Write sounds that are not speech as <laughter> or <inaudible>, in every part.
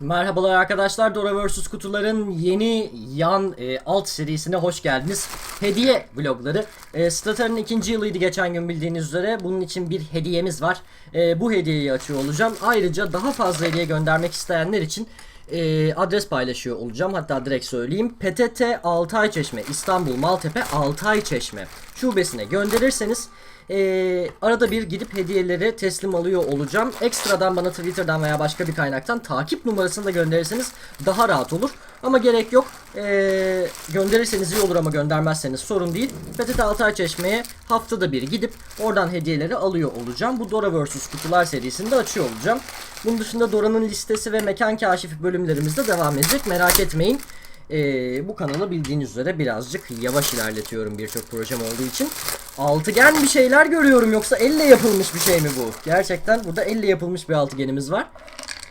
Merhabalar arkadaşlar, Dora vs Kutuların yeni yan e, alt serisine hoş geldiniz. Hediye vlogları. E, Stratar'ın ikinci yılıydı geçen gün bildiğiniz üzere. Bunun için bir hediyemiz var. E, bu hediyeyi açıyor olacağım. Ayrıca daha fazla hediye göndermek isteyenler için e, adres paylaşıyor olacağım. Hatta direkt söyleyeyim. PTT Altay Çeşme, İstanbul Maltepe Altay Çeşme şubesine gönderirseniz ee, arada bir gidip hediyeleri teslim alıyor olacağım. Ekstradan bana Twitter'dan veya başka bir kaynaktan takip numarasını da gönderirseniz daha rahat olur. Ama gerek yok. Ee, gönderirseniz iyi olur ama göndermezseniz sorun değil. PTT Altay Çeşme'ye haftada bir gidip oradan hediyeleri alıyor olacağım. Bu Dora vs Kutular serisinde açıyor olacağım. Bunun dışında Dora'nın listesi ve mekan kaşifi bölümlerimiz de devam edecek. Merak etmeyin. Ee, bu kanalı bildiğiniz üzere birazcık yavaş ilerletiyorum birçok projem olduğu için. Altıgen bir şeyler görüyorum yoksa elle yapılmış bir şey mi bu? Gerçekten burada elle yapılmış bir altıgenimiz var.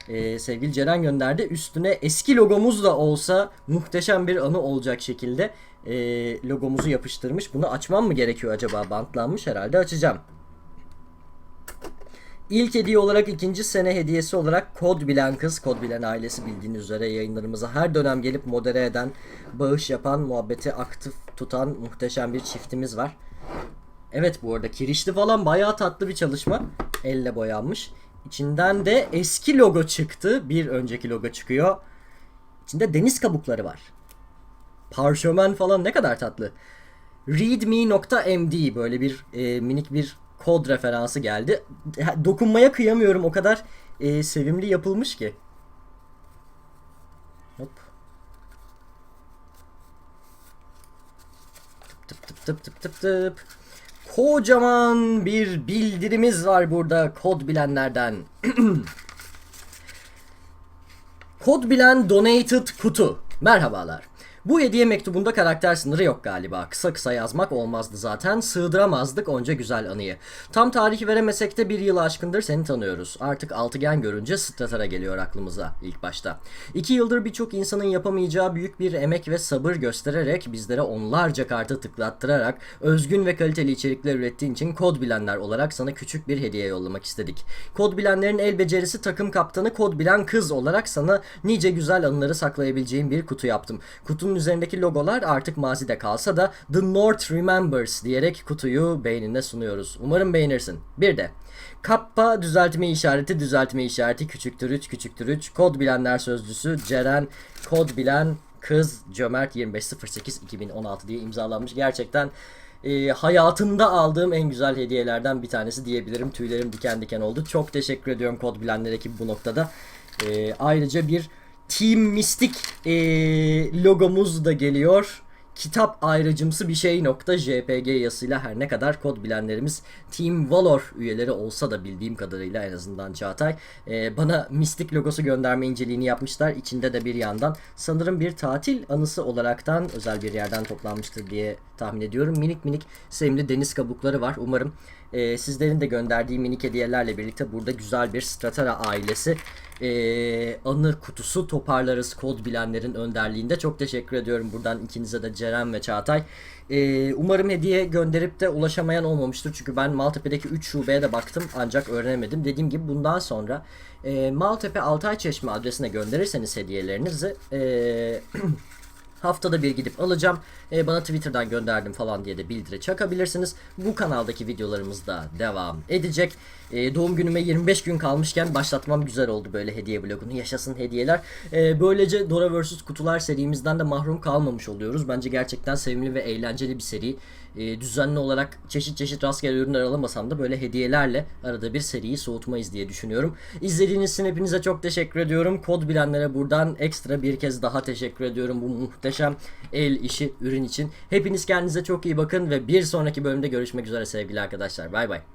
Ee, sevgili Ceren gönderdi. Üstüne eski logomuz da olsa muhteşem bir anı olacak şekilde e, logomuzu yapıştırmış. Bunu açmam mı gerekiyor acaba? Bantlanmış herhalde açacağım. İlk hediye olarak ikinci sene hediyesi olarak Kod Bilen Kız, Kod Bilen ailesi bildiğiniz üzere yayınlarımıza her dönem gelip modere eden, bağış yapan, muhabbeti aktif tutan muhteşem bir çiftimiz var. Evet bu arada kirişli falan bayağı tatlı bir çalışma. Elle boyanmış. İçinden de eski logo çıktı. Bir önceki logo çıkıyor. İçinde deniz kabukları var. Parşömen falan ne kadar tatlı. Readme.md böyle bir e, minik bir kod referansı geldi. Dokunmaya kıyamıyorum o kadar e, sevimli yapılmış ki. Hop. Tıp tıp tıp tıp tıp tıp. Kocaman bir bildirimiz var burada kod bilenlerden. <clears throat> Kod bilen donated kutu. Merhabalar. Bu hediye mektubunda karakter sınırı yok galiba. Kısa kısa yazmak olmazdı zaten. Sığdıramazdık onca güzel anıyı. Tam tarihi veremesek de bir yılı aşkındır seni tanıyoruz. Artık altıgen görünce Stratar'a geliyor aklımıza ilk başta. İki yıldır birçok insanın yapamayacağı büyük bir emek ve sabır göstererek bizlere onlarca kartı tıklattırarak özgün ve kaliteli içerikler ürettiğin için kod bilenler olarak sana küçük bir hediye yollamak istedik. Kod bilenlerin el becerisi takım kaptanı kod bilen kız olarak sana nice güzel anıları saklayabileceğin bir kutu yaptım. Kutunun üzerindeki logolar artık mazide kalsa da The North Remembers diyerek kutuyu beğenine sunuyoruz. Umarım beğenirsin. Bir de Kappa düzeltme işareti düzeltme işareti küçüktür 3 küçüktür 3 kod bilenler sözcüsü Ceren kod bilen kız cömert 2508 2016 diye imzalanmış. Gerçekten e, hayatımda aldığım en güzel hediyelerden bir tanesi diyebilirim. Tüylerim diken diken oldu. Çok teşekkür ediyorum kod bilenler ekibi bu noktada. E, ayrıca bir Team Mystic e, logomuz da geliyor. Kitap ayrıcımsı bir şey nokta JPG yazısıyla her ne kadar kod bilenlerimiz Team Valor üyeleri olsa da bildiğim kadarıyla en azından Çağatay e, bana Mystic logosu gönderme inceliğini yapmışlar. İçinde de bir yandan sanırım bir tatil anısı olaraktan özel bir yerden toplanmıştır diye tahmin ediyorum. Minik minik sevimli deniz kabukları var. Umarım e, sizlerin de gönderdiği minik hediyelerle birlikte burada güzel bir Stratara ailesi e, anı kutusu toparlarız kod bilenlerin önderliğinde. Çok teşekkür ediyorum buradan ikinize de Ceren ve Çağatay. E, umarım hediye gönderip de ulaşamayan olmamıştır. Çünkü ben Maltepe'deki 3 şubeye de baktım ancak öğrenemedim. Dediğim gibi bundan sonra e, Maltepe Altay Çeşme adresine gönderirseniz hediyelerinizi e, <clears throat> Haftada bir gidip alacağım. Ee, bana Twitter'dan gönderdim falan diye de bildiri çakabilirsiniz. Bu kanaldaki videolarımız da devam edecek. Ee, doğum günüme 25 gün kalmışken başlatmam güzel oldu böyle hediye blogunu. Yaşasın hediyeler. Ee, böylece Dora vs Kutular serimizden de mahrum kalmamış oluyoruz. Bence gerçekten sevimli ve eğlenceli bir seri. Ee, düzenli olarak çeşit çeşit rastgele ürünler alamasam da böyle hediyelerle arada bir seriyi soğutmayız diye düşünüyorum. İzlediğiniz için hepinize çok teşekkür ediyorum. Kod bilenlere buradan ekstra bir kez daha teşekkür ediyorum bu muhteşem el işi ürün için. Hepiniz kendinize çok iyi bakın ve bir sonraki bölümde görüşmek üzere sevgili arkadaşlar. Bay bay.